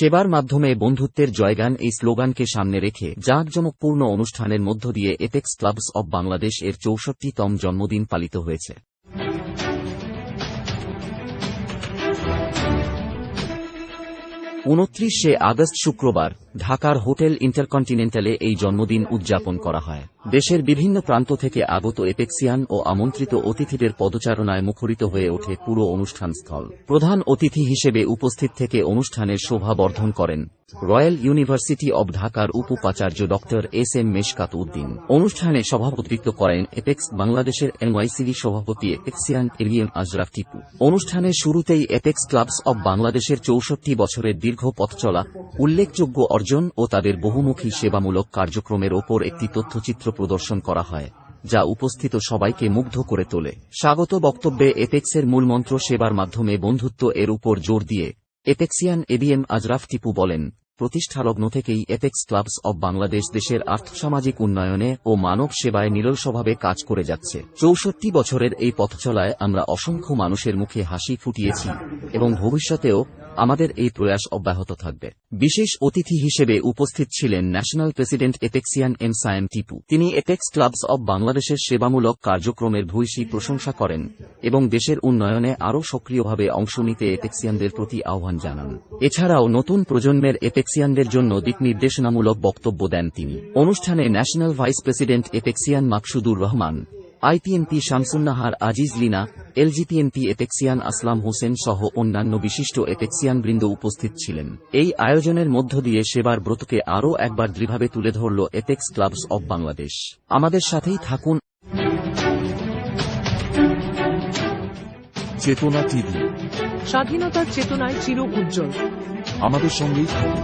সেবার মাধ্যমে বন্ধুত্বের জয়গান এই স্লোগানকে সামনে রেখে জাঁকজমকপূর্ণ অনুষ্ঠানের মধ্য দিয়ে এপেক্স ক্লাবস অব বাংলাদেশ এর চৌষট্টিতম জন্মদিন পালিত হয়েছে। উনত্রিশে আগস্ট শুক্রবার ঢাকার হোটেল ইন্টারকন্টিনেন্টালে এই জন্মদিন উদযাপন করা হয়। দেশের বিভিন্ন প্রান্ত থেকে আগত এপেক্সিয়ান ও আমন্ত্রিত অতিথিদের পদচারণায় মুখরিত হয়ে ওঠে পুরো অনুষ্ঠান স্থল প্রধান অতিথি হিসেবে উপস্থিত থেকে অনুষ্ঠানের শোভা বর্ধন করেন রয়্যাল ইউনিভার্সিটি অব ঢাকার উপ উপাচার্য ড এস এম মেশকাত উদ্দিন অনুষ্ঠানে সভাপতিত্ব করেন এপেক্স বাংলাদেশের এনওয়াইসিডি সভাপতি এপেক্সিয়ান এলিএম আজরাফ টিপু। অনুষ্ঠানের শুরুতেই এপেক্স ক্লাবস অব বাংলাদেশের চৌষট্টি বছরের দীর্ঘ পথ চলা, উল্লেখযোগ্য অর্জন ও তাদের বহুমুখী সেবামূলক কার্যক্রমের ওপর একটি তথ্যচিত্র প্রদর্শন করা হয়, যা উপস্থিত সবাইকে মুগ্ধ করে তোলে। স্বাগত বক্তব্যে এপেক্সের মূলমন্ত্র সেবার মাধ্যমে বন্ধুত্ব এর উপর জোর দিয়ে এপেক্সিয়ান এডিএম আজরাফ টিপু বলেন, প্রতিষ্ঠালগ্ন থেকেই এপেক্স ক্লাবস অব বাংলাদেশ দেশের আর্থসামাজিক উন্নয়নে ও মানব সেবায় নিরলসভাবে কাজ করে যাচ্ছে। চৌষট্টি বছরের এই পথচলায় আমরা অসংখ্য মানুষের মুখে হাসি ফুটিয়েছি এবং ভবিষ্যতেও আমাদের এই প্রয়াস অব্যাহত থাকবে। বিশেষ অতিথি হিসেবে উপস্থিত ছিলেন national president Apexian M Sayem Tipu. তিনি এপেক্স ক্লাবস অব বাংলাদেশের সেবামূলক কার্যক্রমের ভূয়সী প্রশংসা করেন এবং দেশের উন্নয়নে আরও সক্রিয়ভাবে অংশ নিতে এপেক্সিয়ানদের প্রতি আহ্বান জানান। এছাড়াও নতুন প্রজন্মের এপেক্সিয়ানদের জন্য দিক নির্দেশনামূলক বক্তব্য দেন তিনি। অনুষ্ঠানে national vice president Apexian Maksudur Rahman IPMP Shamsunnahar Aziz Lina LGPMP Apexian Aslam Hossain সহ অন্যান্য বিশিষ্ট এপেক্সিয়ান বৃন্দ উপস্থিত ছিলেন। এই আয়োজনের মধ্য দিয়ে সেবার ব্রতকে আরও একবার দৃঢ়ভাবে তুলে ধরল এপেক্স ক্লাবস অব বাংলাদেশ। আমাদের সাথেই থাকুন। চেতনা টিভি। স্বাধীনতার চেতনায় চির উজ্জ্বল। আমাদের সঙ্গেই থাকুন।